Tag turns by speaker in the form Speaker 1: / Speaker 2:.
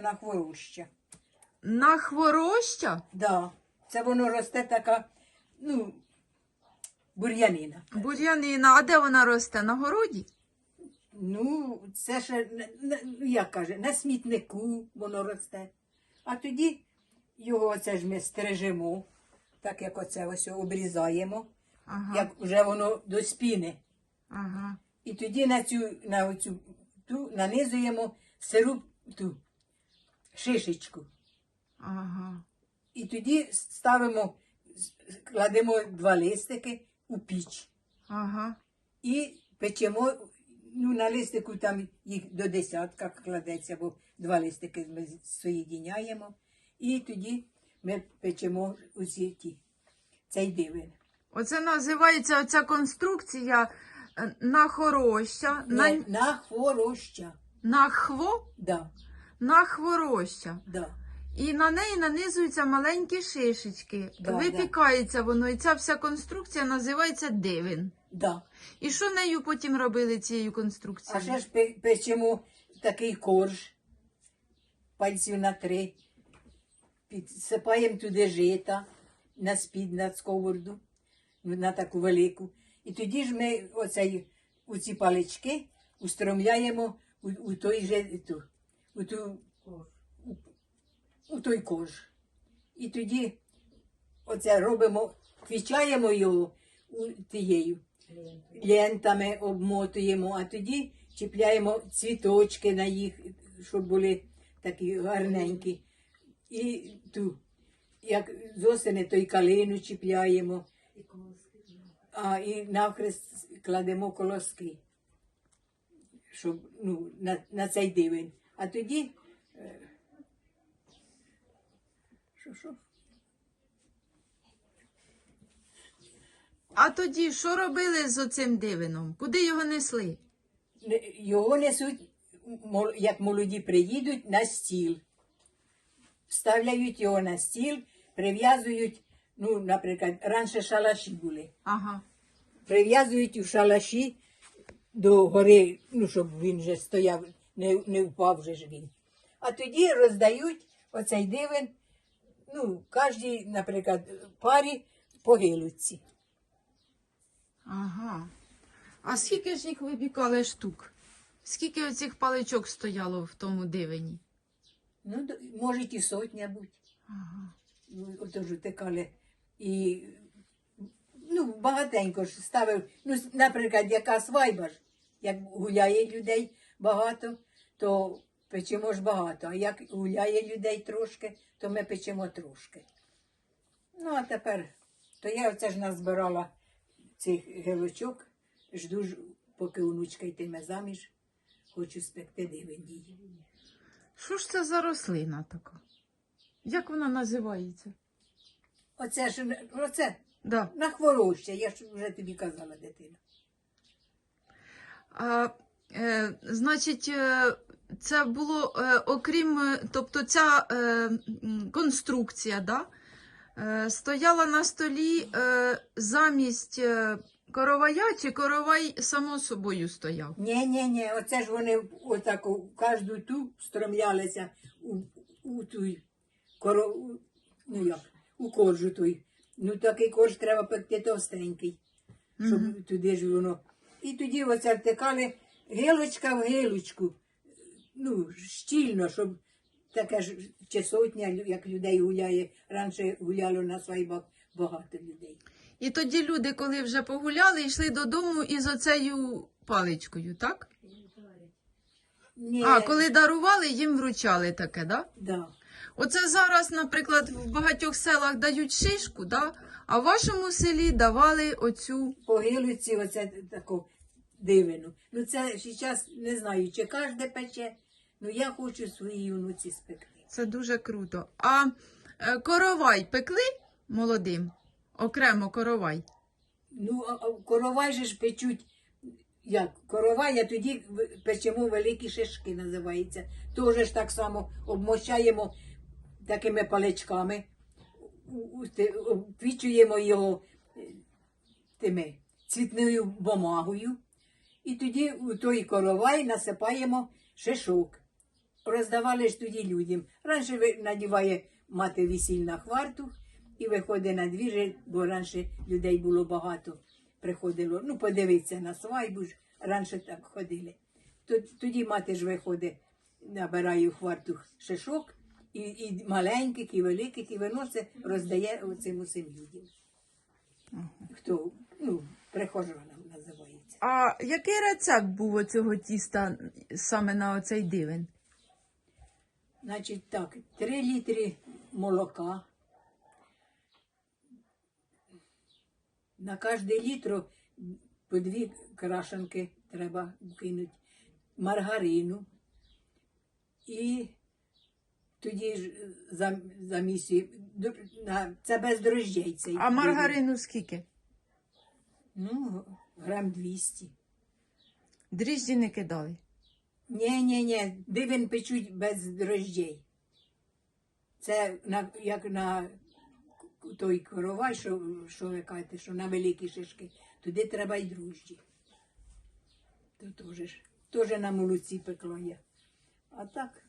Speaker 1: на хвороща.
Speaker 2: На хвороща?
Speaker 1: Да. Це воно росте така, ну, бур'янина.
Speaker 2: Бур'янина. А де вона росте? На городі?
Speaker 1: Ну, це ще, як каже, на смітнику воно росте. А тоді його оце ж ми стрижемо, так як оце ось обрізаємо,
Speaker 2: Ага.
Speaker 1: як вже воно до спіни.
Speaker 2: Ага.
Speaker 1: І тоді на цю, на оцю ту нанизуємо сиру ту шишечку.
Speaker 2: Ага.
Speaker 1: І тоді ставимо, кладемо два листики у піч
Speaker 2: Ага.
Speaker 1: і печемо. Ну, на листику там їх до десятка кладеться, бо два листики ми соєдиняємо. І тоді ми печемо усі ті. Цей дивин.
Speaker 2: Оце називається оця конструкція на хороща, на,
Speaker 1: На, на хвороща.
Speaker 2: на хво,
Speaker 1: Да,
Speaker 2: на хвороща.
Speaker 1: да.
Speaker 2: І на неї нанизуються маленькі шишечки.
Speaker 1: Да,
Speaker 2: Випікається воно, і ця вся конструкція називається дивин.
Speaker 1: Да.
Speaker 2: І що нею потім робили цією конструкцією?
Speaker 1: А ще ж пе- печемо такий корж, пальців на три, підсипаємо туди жита на спід, на сковороду, на таку велику. І тоді ж ми оцей, у ці палички устромляємо у, у той же, ту, у, ту, у, у той корж. І тоді оце робимо, квічаємо його у, тією лентами обмотуємо, а тоді чіпляємо цвіточки на їх, щоб були такі гарненькі. І ту, як з осени, то й калину чіпляємо. А і навхрест кладемо колоски, щоб ну, на, на цей дивень. А тоді. е, Що, що?
Speaker 2: А тоді що робили з оцим дивином? Куди його несли?
Speaker 1: Його несуть, як молоді приїдуть, на стіл. Вставляють його на стіл, прив'язують, ну, наприклад, раніше шалаші були.
Speaker 2: Ага.
Speaker 1: Прив'язують у шалаші до гори, ну, щоб він вже стояв, не, не впав вже ж він. А тоді роздають оцей дивен, ну, кожній, наприклад, парі по гилуці.
Speaker 2: Ага. А скільки ж їх випікали штук? Скільки оцих паличок стояло в тому дивині?
Speaker 1: Ну, може і сотня бути.
Speaker 2: Ага.
Speaker 1: Ну, Отож утекали. І ну, багатенько ж ставив. Ну, наприклад, яка свайба ж, як гуляє людей багато, то печемо ж багато. А як гуляє людей трошки, то ми печемо трошки. Ну, а тепер, то я оце ж назбирала цих гелочок, жду, ж, поки онучка йтиме заміж, хочу спекти дивень.
Speaker 2: Що ж це за рослина така? Як вона називається?
Speaker 1: Оце ж, оце,
Speaker 2: Да.
Speaker 1: на хвороща, я ж вже тобі казала, дитина.
Speaker 2: А, е, значить, е, це було е, окрім, тобто ця конструкція, да, стояла на столі замість коровая, чи коровай само собою стояв?
Speaker 1: Ні, ні, ні, оце ж вони отак у кожну ту стромлялися у, у той коро, ну як, у коржу той. Ну такий корж треба пекти товстенький, щоб
Speaker 2: Мгм.
Speaker 1: туди ж воно. І тоді оце втикали гилочка в гилочку, ну, щільно, щоб таке ж чи сотня, як людей гуляє. Раніше гуляло на свайбах багато людей.
Speaker 2: І тоді люди, коли вже погуляли, йшли додому із оцею паличкою, так?
Speaker 1: Ні,
Speaker 2: А коли дарували, їм вручали таке, так? Да?
Speaker 1: да.
Speaker 2: Оце зараз, наприклад, в багатьох селах дають шишку, да? а в вашому селі давали оцю.
Speaker 1: по гилиці оце таку дивину. Ну це зараз не знаю, чи кожне пече. Ну я хочу своїй внуці спекти.
Speaker 2: Це дуже круто. А е, коровай пекли молодим? Окремо коровай.
Speaker 1: Ну, а- а коровай же ж печуть. Як коровай, а тоді в- печемо великі шишки, називається. Теж ж так само обмощаємо такими паличками, у- обквічуємо його е, тими цвітною бумагою. І тоді у той коровай насипаємо шишок. роздавали ж тоді людям. Раніше надіває мати весільна хварту і виходить на двір, бо раніше людей було багато. Приходило, ну, подивитися на свайбу ж, раніше так ходили. Тоді мати ж виходить, набирає в хварту шишок, і, і маленьких, і великих, і виносить, роздає оцим усім людям. Хто, ну, називається.
Speaker 2: А який рецепт був у цього тіста саме на оцей дивень?
Speaker 1: Значить так, 3 літри молока. На кожне літро по дві крашенки треба кинути, маргарину. І тоді ж за, замість, др- на, це без дрожжей. Цей
Speaker 2: А маргарину скільки?
Speaker 1: Ну, грам 200.
Speaker 2: Дріжджі не кидали.
Speaker 1: Ні, ні, ні, дивен печуть без дрожжей. Це на, як на той коровай, що, що ви кажете, що на великі шишки, туди треба й дрожжі. То теж теж на молоці пекло є. А так,